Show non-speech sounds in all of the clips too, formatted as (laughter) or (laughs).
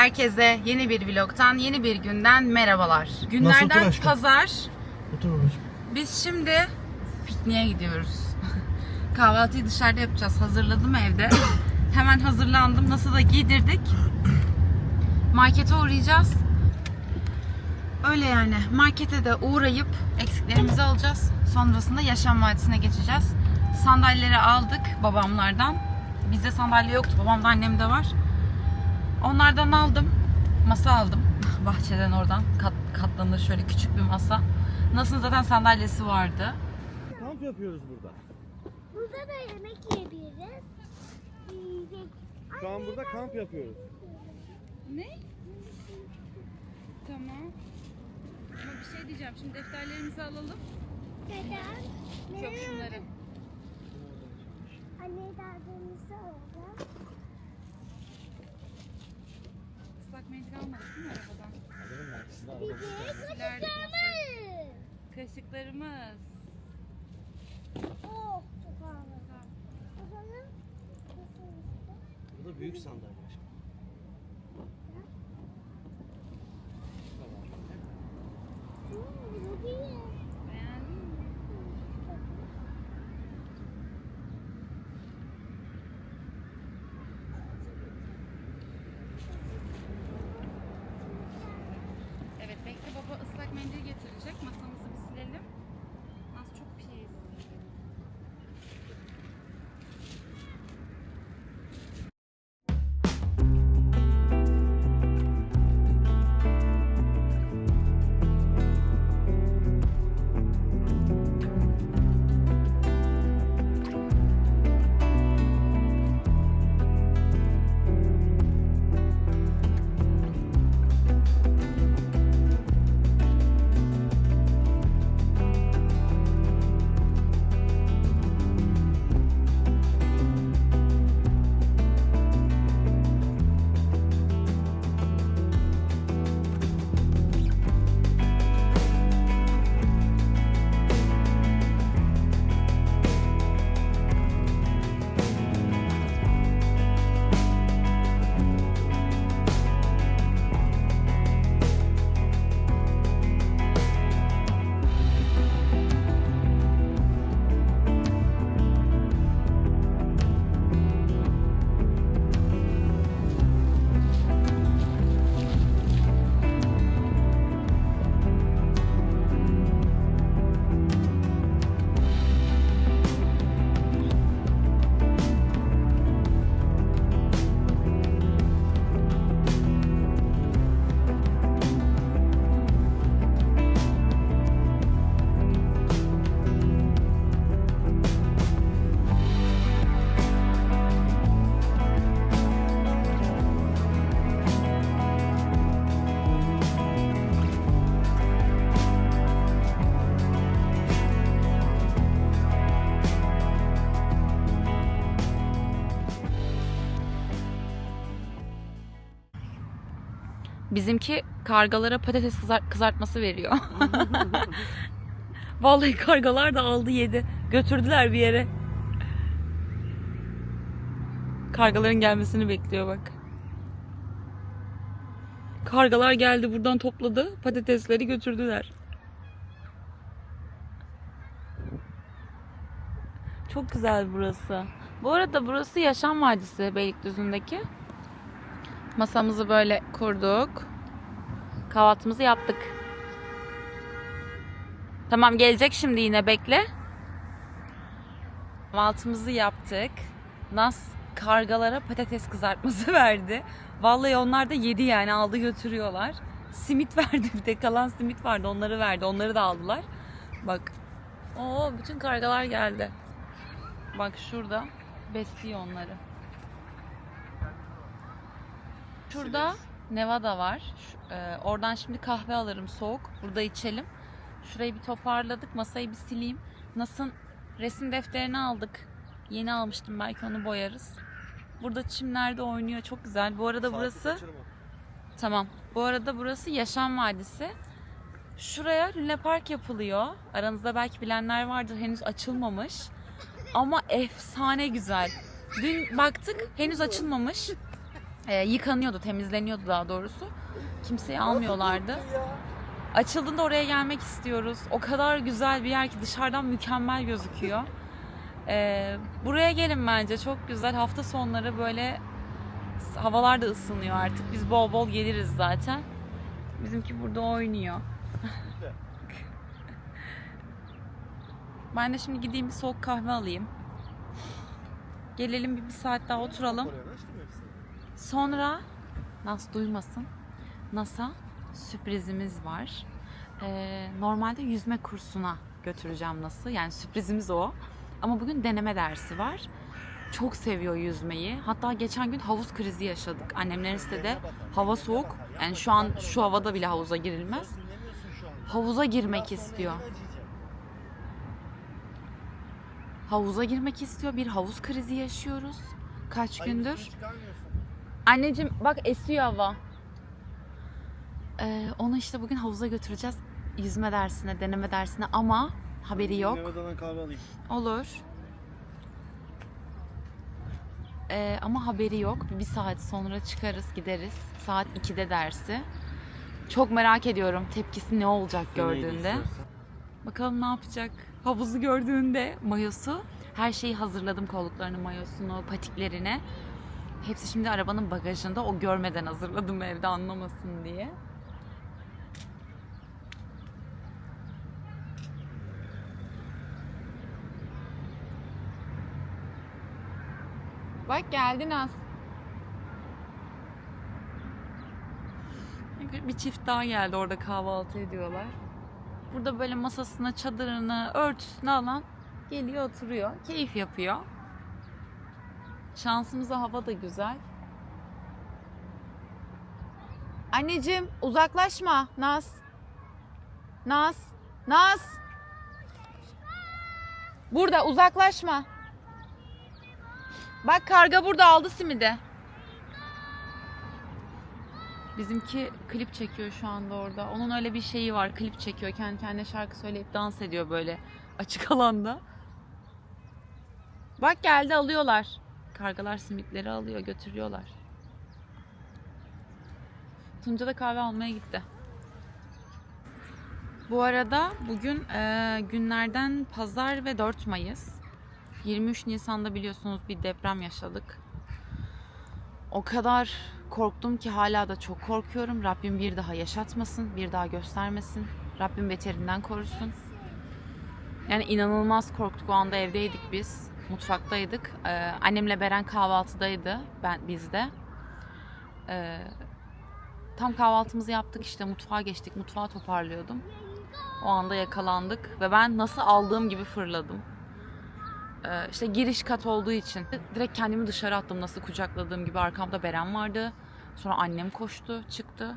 Herkese yeni bir vlogtan, yeni bir günden merhabalar. Günlerden aşkım? pazar. Otur babacığım. Biz şimdi pikniğe gidiyoruz. (laughs) Kahvaltıyı dışarıda yapacağız. Hazırladım evde. (coughs) Hemen hazırlandım. Nasıl da giydirdik. Markete uğrayacağız. Öyle yani. Markete de uğrayıp eksiklerimizi alacağız. Sonrasında Yaşam Vadisi'ne geçeceğiz. Sandalyeleri aldık babamlardan. Bizde sandalye yoktu. Babamda annemde var. Onlardan aldım. Masa aldım. (laughs) Bahçeden oradan kat, katlanır şöyle küçük bir masa. Nasıl zaten sandalyesi vardı. Kamp yapıyoruz burada. Burada da yemek yiyebiliriz. Yiyecek. Şu an burada kamp yapıyoruz. Ne? Tamam. Ama bir şey diyeceğim. Şimdi defterlerimizi alalım. Neden? Çok şunları. Anne derdimizi alacağım. Mendil almadık değil mi arabadan? De kaşıklarımız. Kaşıklarımız. Oh çok ağır. O zaman Bu da büyük sandalye aşkım. Bizimki kargalara patates kızar- kızartması veriyor. (laughs) Vallahi kargalar da aldı yedi. Götürdüler bir yere. Kargaların gelmesini bekliyor bak. Kargalar geldi buradan topladı. Patatesleri götürdüler. Çok güzel burası. Bu arada burası Yaşam Vadisi Beylikdüzü'ndeki. Masamızı böyle kurduk. Kahvaltımızı yaptık. Tamam gelecek şimdi yine bekle. Kahvaltımızı yaptık. Nas kargalara patates kızartması (laughs) verdi. Vallahi onlar da yedi yani aldı götürüyorlar. Simit (laughs) verdi bir de kalan simit vardı onları verdi. Onları da aldılar. Bak. Oo bütün kargalar geldi. Bak şurada besliyor onları. Şurada Nevada var. Şu- e, oradan şimdi kahve alırım soğuk. Burada içelim. Şurayı bir toparladık. Masayı bir sileyim. Nasıl resim defterini aldık. Yeni almıştım belki onu boyarız. Burada çimlerde oynuyor. Çok güzel. Bu arada burası Tamam. Bu arada burası Yaşam Vadisi. Şuraya Luna Park yapılıyor. Aranızda belki bilenler vardır. Henüz açılmamış. Ama efsane güzel. Dün baktık henüz açılmamış. Ee, yıkanıyordu, temizleniyordu daha doğrusu. Kimseyi almıyorlardı. Açıldığında oraya gelmek istiyoruz. O kadar güzel bir yer ki dışarıdan mükemmel gözüküyor. Ee, buraya gelin bence çok güzel. Hafta sonları böyle havalar da ısınıyor artık. Biz bol bol geliriz zaten. Bizimki burada oynuyor. ben de şimdi gideyim bir soğuk kahve alayım. Gelelim bir, bir saat daha oturalım. Sonra Nas duymasın. NASA sürprizimiz var. Ee, normalde yüzme kursuna götüreceğim Nas'ı. Yani sürprizimiz o. Ama bugün deneme dersi var. Çok seviyor yüzmeyi. Hatta geçen gün havuz krizi yaşadık. Annemlerin sitede hava soğuk. Yani şu an şu havada bile havuza girilmez. Havuza girmek istiyor. Havuza girmek istiyor. Bir havuz krizi yaşıyoruz. Kaç gündür. Anneciğim bak esiyor hava. Ee, onu işte bugün havuza götüreceğiz. Yüzme dersine, deneme dersine ama haberi yok. Mehmet kahve alayım. Olur. Ee, ama haberi yok. Bir saat sonra çıkarız, gideriz. Saat 2'de dersi. Çok merak ediyorum tepkisi ne olacak gördüğünde. Bakalım ne yapacak? Havuzu gördüğünde mayosu. Her şeyi hazırladım kolluklarını, mayosunu, patiklerini. Hepsi şimdi arabanın bagajında. O görmeden hazırladım evde anlamasın diye. Bak geldin az. Bir çift daha geldi orada kahvaltı ediyorlar. Burada böyle masasına, çadırını, örtüsünü alan geliyor oturuyor. Keyif yapıyor. Şansımıza hava da güzel. Anneciğim uzaklaşma Naz. Naz. Naz. Burada uzaklaşma. Bak karga burada aldı simidi. Bizimki klip çekiyor şu anda orada. Onun öyle bir şeyi var. Klip çekiyor. Kendi kendine şarkı söyleyip dans ediyor böyle açık (laughs) alanda. Bak geldi alıyorlar. Kargalar simitleri alıyor, götürüyorlar. Tunca da kahve almaya gitti. Bu arada bugün e, günlerden pazar ve 4 Mayıs. 23 Nisan'da biliyorsunuz bir deprem yaşadık. O kadar korktum ki hala da çok korkuyorum. Rabbim bir daha yaşatmasın, bir daha göstermesin. Rabbim beterinden korusun. Yani inanılmaz korktuk. O anda evdeydik biz. Mutfaktaydık. Ee, annemle Beren kahvaltıdaydı. Ben bizde. Ee, tam kahvaltımızı yaptık işte mutfağa geçtik. Mutfağı toparlıyordum. O anda yakalandık ve ben nasıl aldığım gibi fırladım. Ee, işte giriş kat olduğu için direkt kendimi dışarı attım nasıl kucakladığım gibi arkamda Beren vardı. Sonra annem koştu, çıktı.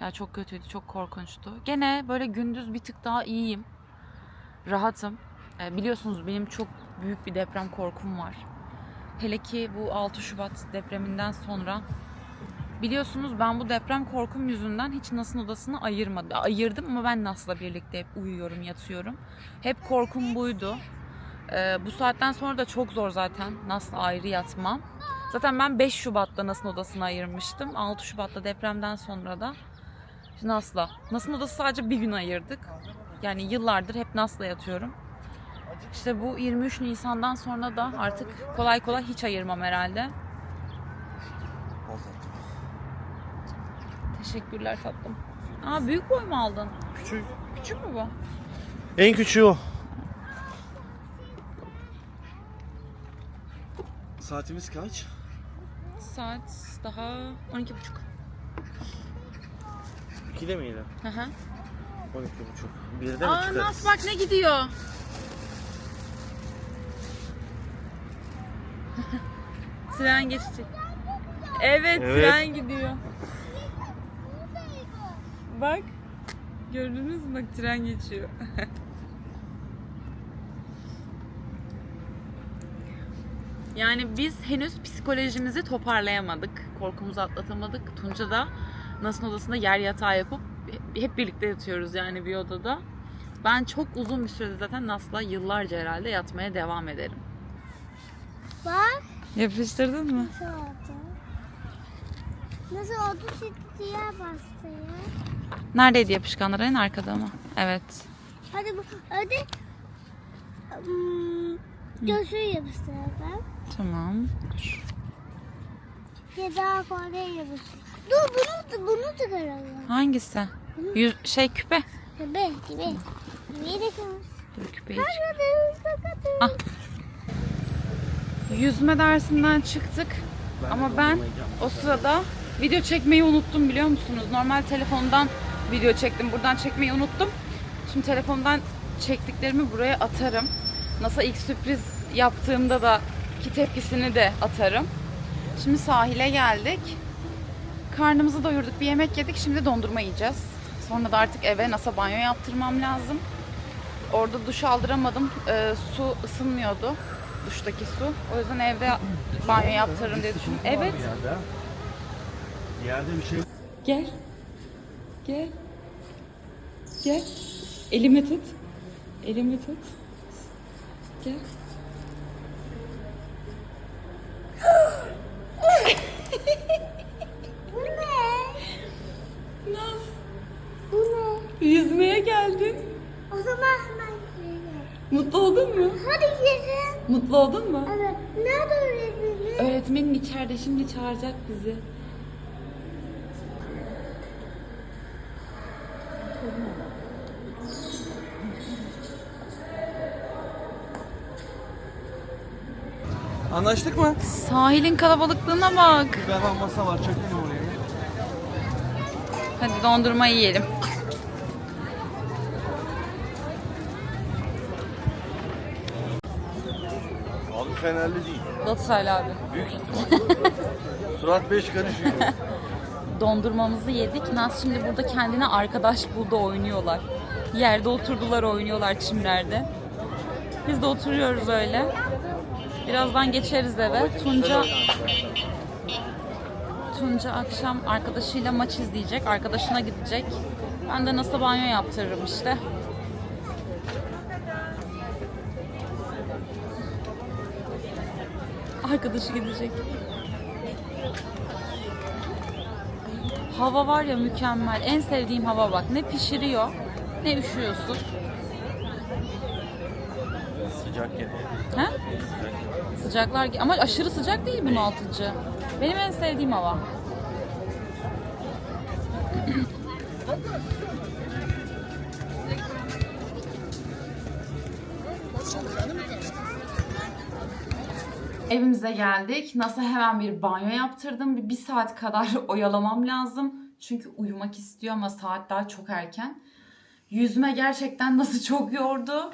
Ya çok kötüydü, çok korkunçtu. Gene böyle gündüz bir tık daha iyiyim. Rahatım. Ee, biliyorsunuz benim çok büyük bir deprem korkum var. Hele ki bu 6 Şubat depreminden sonra Biliyorsunuz ben bu deprem korkum yüzünden hiç Nas'ın odasını ayırmadım. Ayırdım ama ben Nas'la birlikte hep uyuyorum, yatıyorum. Hep korkum buydu. Ee, bu saatten sonra da çok zor zaten Nas'la ayrı yatmam. Zaten ben 5 Şubat'ta Nas'ın odasını ayırmıştım. 6 Şubat'ta depremden sonra da Nas'la. Nas'ın odası sadece bir gün ayırdık. Yani yıllardır hep Nas'la yatıyorum. İşte bu 23 Nisan'dan sonra da artık kolay kolay hiç ayırmam herhalde. Teşekkürler tatlım. Aa büyük boy mu aldın? Küçük. Küçük mü bu? En küçüğü o. Saatimiz kaç? Saat daha 12.30. 2'de miydi? Hı hı. 12 buçuk. Birde mi Aa çıkarız? Nas bak ne gidiyor. (laughs) tren geçecek. Evet, Evet. tren gidiyor. Bak. Gördünüz mü? Bak tren geçiyor. (laughs) yani biz henüz psikolojimizi toparlayamadık. Korkumuzu atlatamadık. Tunca da Nas'ın odasında yer yatağı yapıp hep birlikte yatıyoruz yani bir odada. Ben çok uzun bir sürede zaten Nas'la yıllarca herhalde yatmaya devam ederim. Yapıştırdın mı? Nasıl oldu? Nasıl oldu şimdi diğer bastı ya. Neredeydi yapışkanlar? En arkada mı? Evet. Hadi bu hadi hmm, gözü yapıştıralım. Tamam. Dur. Ya daha kolay yapıştır. Dur bunu bunu çıkaralım. Hangisi? Yüz, şey küpe. Gibi gibi. Gibi de kalmış. Dur küpeyi. Kakadı. Ah. Yüzme dersinden çıktık. Ama ben o sırada video çekmeyi unuttum biliyor musunuz? Normal telefondan video çektim. Buradan çekmeyi unuttum. Şimdi telefondan çektiklerimi buraya atarım. Nasıl ilk sürpriz yaptığımda da ki tepkisini de atarım. Şimdi sahile geldik. Karnımızı doyurduk, bir yemek yedik. Şimdi dondurma yiyeceğiz. Sonra da artık eve NASA banyo yaptırmam lazım. Orada duş aldıramadım. Ee, su ısınmıyordu. Duştaki su. O yüzden evde banyo yaptırırım diye düşündüm. Evet. Yerde. Yerde bir şey Gel. Gel. Gel. Elimi tut. Elimi tut. Gel. Bu ne? Naz. Bu ne? Yüzmeye geldin. O zaman hemen girelim. Mutlu oldun mu? Hadi girelim. Mutlu oldun mu? Evet. Nerede öğretmenim? Öğretmenin içeride şimdi çağıracak bizi. Anlaştık mı? Sahilin kalabalıklığına bak. Bir masa var çekelim oraya. Hadi dondurma yiyelim. Fenerli değil. Galatasaraylı abi. Büyük ihtimal. (laughs) Surat beş karışıyor. Dondurmamızı yedik. Naz şimdi burada kendine arkadaş buldu oynuyorlar. Yerde oturdular oynuyorlar çimlerde. Biz de oturuyoruz öyle. Birazdan geçeriz eve. Tunca Tunca akşam arkadaşıyla maç izleyecek. Arkadaşına gidecek. Ben de nasıl banyo yaptırırım işte. Arkadaşı gidecek. Hava var ya mükemmel. En sevdiğim hava bak. Ne pişiriyor ne üşüyorsun. Sıcak gene. He? Sıcaklar ama aşırı sıcak değil bunaltıcı. Benim en sevdiğim hava. Evimize geldik. Nasıl hemen bir banyo yaptırdım. Bir, bir saat kadar (laughs) oyalamam lazım. Çünkü uyumak istiyor ama saat daha çok erken. Yüzme gerçekten nasıl (laughs) çok yordu.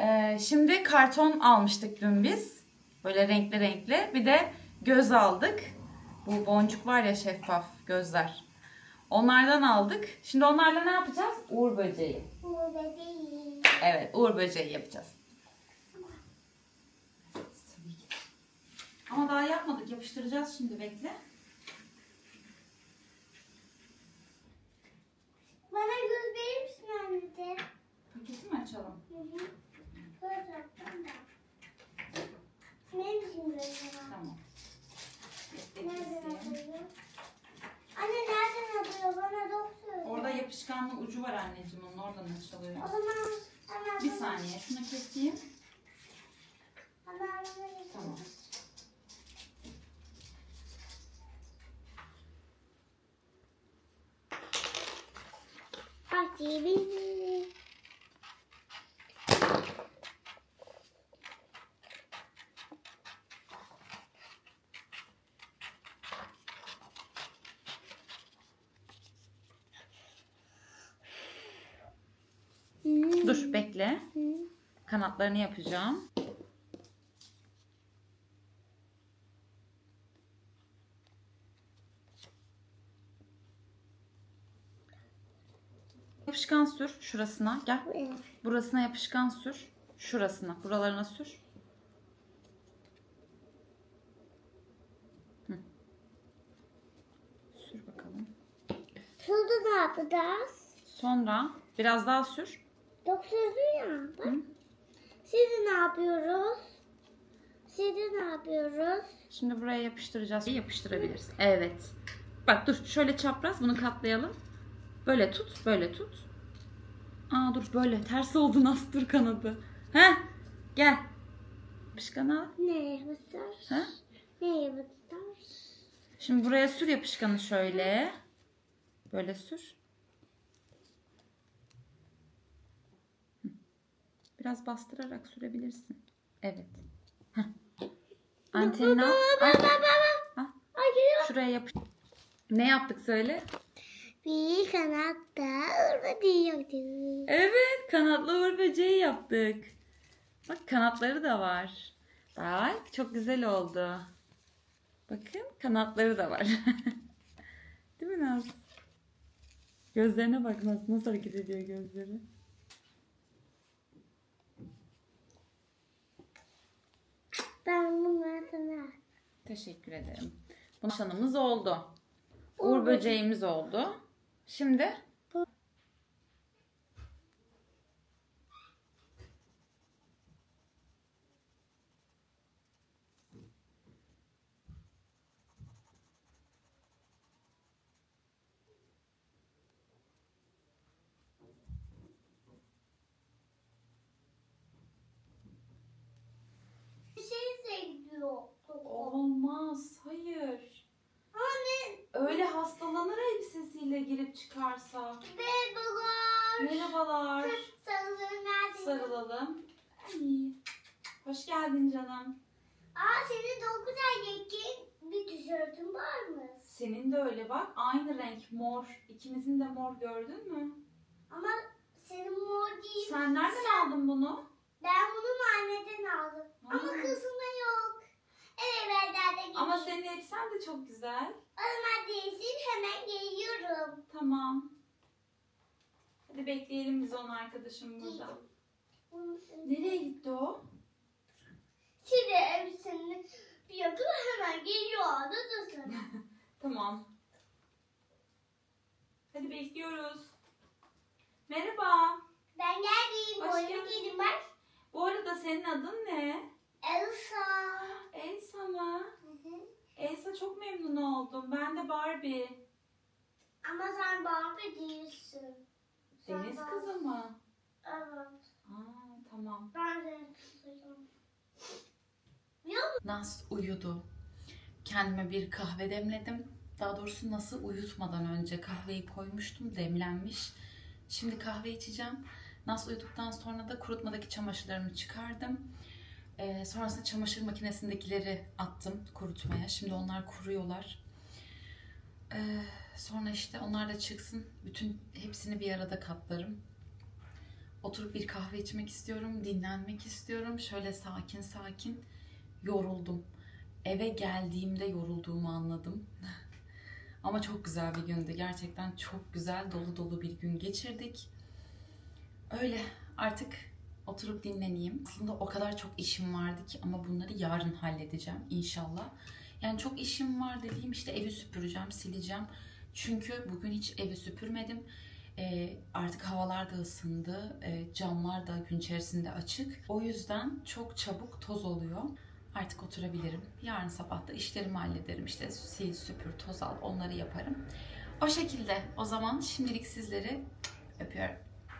Ee, şimdi karton almıştık dün biz. Böyle renkli renkli. Bir de göz aldık. Bu boncuk var ya şeffaf gözler. Onlardan aldık. Şimdi onlarla ne yapacağız? Uğur böceği. Bu bebeğim. Evet, uğur böceği yapacağız. Evet, tabii ki. Ama daha yapmadık. Yapıştıracağız şimdi bekle. Bana göz verir misin anneciğim? Paketi mi açalım? Hı hı. Göz yaptım da. Benim için. Tamam. Nereden atıyor? Anne nereden atıyor? Bana doktor. Orada yapışkanlı ucu var anneciğim. Onun oradan açılıyor. O zaman hemen Bir saniye. Şunu keseyim. Hemen hemen. Tamam. Hadi bir. Dur bekle. Kanatlarını yapacağım. Yapışkan sür şurasına. Gel. Burasına yapışkan sür. Şurasına. Buralarına sür. Hı. Sür bakalım. Şurada ne yapacağız? Sonra biraz daha sür. Çok ya. Bak. Siz ne yapıyoruz? Şimdi ne yapıyoruz? Şimdi buraya yapıştıracağız. Yapıştırabiliriz. Evet. Bak dur şöyle çapraz bunu katlayalım. Böyle tut, böyle tut. Aa dur böyle ters oldu nasıl dur kanadı. Heh gel. Yapışkanı al. Nereye basar? Ha? Nereye basar? Şimdi buraya sür yapışkanı şöyle. Böyle sür. Biraz bastırarak sürebilirsin. Evet. Heh. Antenini al. Al. Şuraya yapış. Ne yaptık söyle? Bir kanatta urba diyordu. Evet, kanatlı uğur böceği yaptık. Bak kanatları da var. Bak çok güzel oldu. Bakın kanatları da var. (laughs) Değil mi Naz? Gözlerine bak Naz nasıl hareket ediyor gözleri. Ben bunlardan Teşekkür ederim. Bu nişanımız oldu. Uğur böceğimiz oldu. Şimdi bir şey seviyor. Olmaz. Hayır. Anne Öyle hastalanır çıkarsa. merhabalar. Merhabalar. Nerede? Sarılalım. Ay. Hoş geldin canım. Aa senin de o kadar yekin bir tişörtün var mı? Senin de öyle bak. Aynı renk mor. İkimizin de mor gördün mü? Ama senin mor değil. Sen nereden aldın bunu? Ben bunu anneden aldım. Ha. Ama kızımda yok. Evet ben nerede Ama senin elbisen de çok güzel. O zaman değilsin hemen geliyorum. Tamam. Hadi bekleyelim biz onu arkadaşım burada. Nereye gitti o? Şimdi elbiseni bir yakın hemen geliyor. Orada dursun. (laughs) Tamam. Hadi bekliyoruz. Merhaba. ben geldim. Hoş Boynu geldin. giydim bak. Bu arada senin adın ne? Elsa. Elsa mı? Elsa çok memnun oldum. Ben de Barbie. Ama sen Barbie değilsin. Sen Deniz Barbie. kızı mı? Evet. Aa, tamam. Ben de kızıyım. Nas uyudu. Kendime bir kahve demledim. Daha doğrusu nasıl uyutmadan önce kahveyi koymuştum, demlenmiş. Şimdi kahve içeceğim. Nas uyuduktan sonra da kurutmadaki çamaşırlarımı çıkardım. Ee, sonrasında çamaşır makinesindekileri attım kurutmaya. Şimdi onlar kuruyorlar. Ee, sonra işte onlar da çıksın. Bütün hepsini bir arada katlarım. Oturup bir kahve içmek istiyorum, dinlenmek istiyorum. Şöyle sakin sakin yoruldum. Eve geldiğimde yorulduğumu anladım. (laughs) Ama çok güzel bir gündü. Gerçekten çok güzel, dolu dolu bir gün geçirdik. Öyle artık oturup dinleneyim. Aslında o kadar çok işim vardı ki ama bunları yarın halledeceğim inşallah. Yani çok işim var dediğim işte evi süpüreceğim, sileceğim. Çünkü bugün hiç evi süpürmedim. Ee, artık havalar da ısındı. Ee, camlar da gün içerisinde açık. O yüzden çok çabuk toz oluyor. Artık oturabilirim. Yarın sabah da işlerimi hallederim. İşte sil, süpür, toz al onları yaparım. O şekilde. O zaman şimdilik sizleri öpüyorum.